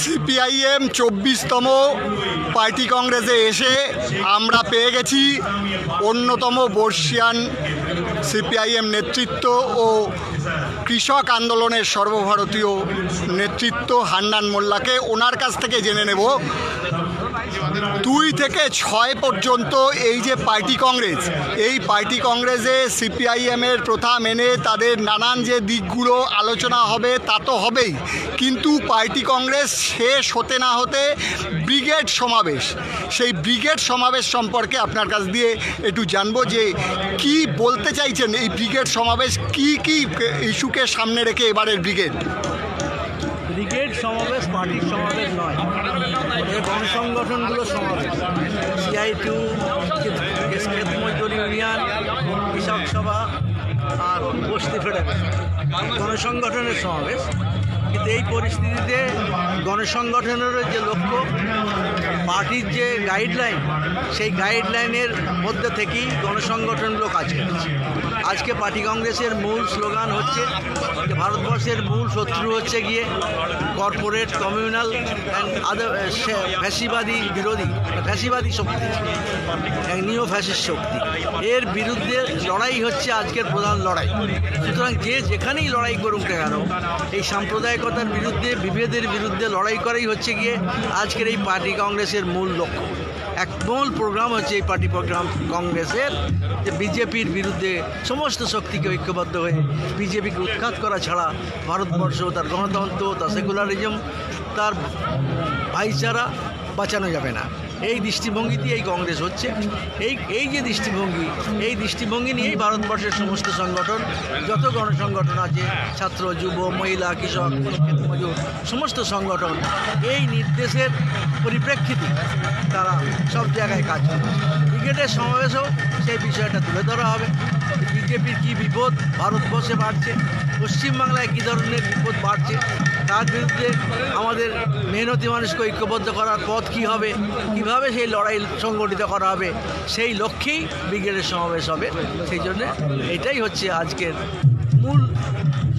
CPIM চব্বিশতম party কংগ্রেসে এসে আমরা পেয়ে গেছি অন্যতম বর্ষিয়ান সিপিআইএম নেতৃত্ব ও কৃষক আন্দোলনের সর্বভারতীয় নেতৃত্ব হান্নান মোল্লাকে ওনার কাছ থেকে জেনে নেব। দুই থেকে ছয় পর্যন্ত এই যে পার্টি কংগ্রেস, এই পার্টি কংগ্রেসে সিপিআইএমের প্রথা মেনে তাদের নানান যে দিকগুলো আলোচনা হবে তা তো হবেই। কিন্তু পার্টি কংগ্রেস শেষ হতে না হতে ব্রিগেড সমাবেশ, সেই ব্রিগেড সমাবেশ সম্পর্কে আপনার কাছ দিয়ে একটু জানব যে কি বলতে চাইছেন এই ব্রিগেড সমাবেশ, কি কি ইস্যুকে সামনে রেখে এবারের ব্রিগেড? ব্রিগেড সমাবেশ পার্টির সমাবেশ নয়। এ গণসংগঠনগুলো সমাবেশ সিআইটিউ খেত মজদুর ইউনিয়ন কৃষক সভা আর বস্তি ফেডারেশন। গণসংগঠনের সমাবেশ। কিন্তু এই পরিস্থিতিতে গণসংগঠনেরও যে লক্ষ্য, পার্টির যে গাইডলাইন সেই গাইডলাইনের মধ্যে থেকেই গণসংগঠনগুলো কাজ করছে। আজকে পার্টি কংগ্রেসের মূল স্লোগান হচ্ছে, যে ভারতবর্ষের মূল শত্রু হচ্ছে গিয়ে কর্পোরেট কমিউনাল অ্যান্ড আদার ফ্যাসিবাদী বিরোধী, ফ্যাসিবাদী শক্তি নিও ফ্যাসিস্ট শক্তি। এর বিরুদ্ধে লড়াই হচ্ছে আজকের প্রধান লড়াই। সুতরাং যে যেখানেই লড়াই করুক কেন, এই সাম্প্রদায়িকতার বিরুদ্ধে, বিভেদের বিরুদ্ধে লড়াই করাই হচ্ছে গিয়ে আজকের এই পার্টি কংগ্রেসের মূল লক্ষ্য। এক মূল প্রোগ্রাম হচ্ছে এই পার্টি প্রোগ্রাম কংগ্রেসের, যে বিজেপির বিরুদ্ধে সমস্ত শক্তিকে ঐক্যবদ্ধ হয়ে বিজেপিকে উৎখাত করা ছাড়া ভারতবর্ষ, তার গণতন্ত্র, তার সেকুলারিজম, তার ভাইচারা বাঁচানো যাবে না। এই দৃষ্টিভঙ্গিতে এই কংগ্রেস হচ্ছে। এই এই যে দৃষ্টিভঙ্গি, এই দৃষ্টিভঙ্গি নিয়েই ভারতবর্ষের সমস্ত সংগঠন, যত গণসংগঠন আছে, ছাত্র, যুব, মহিলা, কৃষক মজুর, সমস্ত সংগঠন, এই নির্দেশের পরিপ্রেক্ষিতে তারা সব জায়গায় কাজ করছে। ক্রিকেটের সমাবেশেও সেই বিষয়টা তুলে ধরা হবে। বিজেপির কী বিপদ, ভারতবর্ষে বাড়ছে, পশ্চিমবাংলায় কী ধরনের বিপদ বাড়ছে তার বিরুদ্ধে আমাদের মেহনতি মানুষকে ঐক্যবদ্ধ করার পথ কী হবে? কীভাবে সেই লড়াই সংগঠিত করা হবে? সেই লক্ষ্যেই ব্রিগেডের সমাবেশ হবে। সেই জন্য এটাই হচ্ছে আজকের মূল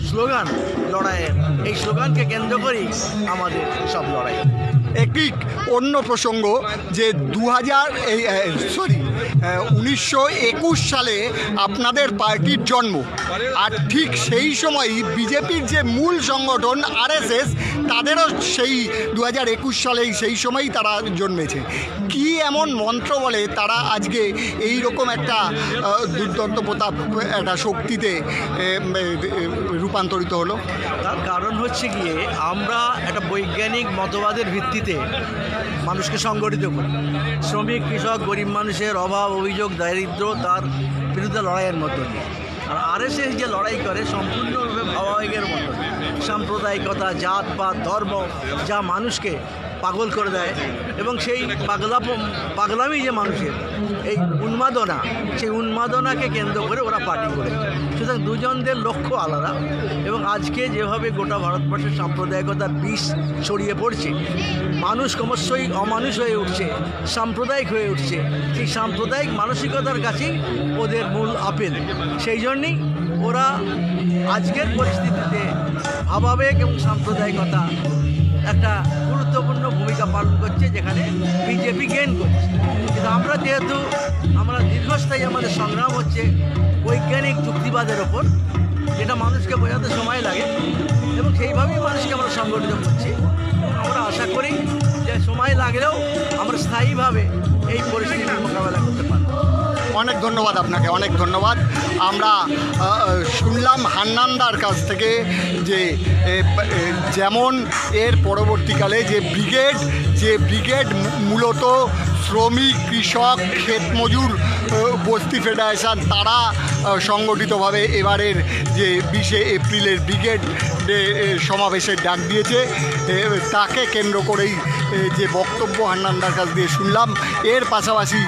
স্লোগান লড়াইয়ের এই স্লোগানকে কেন্দ্র করেই আমাদের সব লড়াই। একটি অন্য প্রসঙ্গ যে দু হাজার এই সরি উনিশশো একুশ সালে আপনাদের পার্টির জন্ম। আর ঠিক সেই সময়ই বিজেপির যে মূল সংগঠন আরএসএস, তাদেরও সেই দু হাজার একুশ সালেই সেই সময়ই তারা জন্মেছে। কি এমন মন্ত্র বলে তারা আজকে এই রকম একটা দুর্দন্ত প্রতাপ, একটা শক্তিতে রূপান্তরিত হলো? তার কারণ হচ্ছে গিয়ে আমরা একটা বৈজ্ঞানিক মতবাদের ভিত্তিতে মানুষকে সংগঠিত করি। শ্রমিক, কৃষক, গরিব মানুষের অভাব অভিযোগ দারিদ্র তার বিরুদ্ধে লড়াইয়ের মতো আর আর আরএসএস যে লড়াই করে, সম্পূর্ণরূপে ভাবাবেগের মতো সাম্প্রদায়িকতা, জাত বা ধর্ম, যা মানুষকে পাগল করে দেয়। এবং সেই পাগলা পাগলামি যে মানুষের, এই উন্মাদনা, সেই উন্মাদনাকে কেন্দ্র করে ওরা পার্টি করে সুতরাং দুজনদের লক্ষ্য আলাদা এবং আজকে যেভাবে গোটা ভারতবর্ষের সাম্প্রদায়িকতার বিষ ছড়িয়ে পড়ছে, মানুষ ক্রমশই অমানুষ হয়ে উঠছে, সাম্প্রদায়িক হয়ে উঠছে। সেই সাম্প্রদায়িক মানসিকতার কাছেই ওদের মূল আপেল। সেই জন্যেই ওরা আজকের পরিস্থিতিতে ভাবাবেগ এবং সাম্প্রদায়িকতা একটা গুরুত্বপূর্ণ ভূমিকা পালন করছে, যেখানে বিজেপি গেন করছে। কিন্তু আমরা যেহেতু আমরা দীর্ঘস্থায়ী আমাদের সংগ্রাম হচ্ছে বৈজ্ঞানিক যুক্তিবাদের ওপর, যেটা মানুষকে বোঝাতে সময় লাগে, এবং সেইভাবেই মানুষকে আমরা সংগঠিত করছি। আমরা আশা করি সময় লাগলেও আমরা স্থায়ীভাবে এই পরিস্থিতির মোকাবেলা করতে পারব। অনেক ধন্যবাদ আপনাকে, অনেক ধন্যবাদ। আমরা শুনলাম হান্নানদার কাছ থেকে যে যেমন এর পরবর্তীকালে যে ব্রিগেড যে ব্রিগেড মূলত শ্রমিক, কৃষক ক্ষেত মজুর বস্তি ফেডারেশন, তারা সংগঠিতভাবে এবারের যে বিশে এপ্রিলের ব্রিগেড সমাবেশের ডাক দিয়েছে। তাকে কেন্দ্র করেই যে বক্তব্য হান্নানদার কাছ দিয়ে শুনলাম, এর পাশাপাশি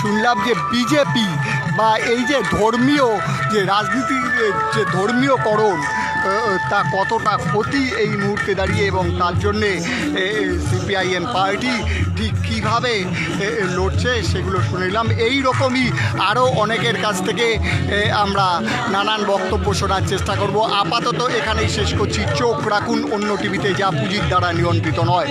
শুনলাম যে বিজেপি বা এই যে ধর্মীয় যে রাজনীতির যে ধর্মীয়করণ তা কতটা ক্ষতি এই মুহূর্তে দাঁড়িয়ে এবং তার জন্যে সিপিআইএম পার্টি ঠিক কীভাবে লড়ছে সেগুলো শুনিলাম এই রকমই আরও অনেকের কাছ থেকে আমরা নানান বক্তব্য শোনার চেষ্টা করব। আপাতত এখানেই শেষ করছি। চোখ রাখুন, অন্য টিভিতে যা পুঁজির দ্বারা নিয়ন্ত্রিত নয়।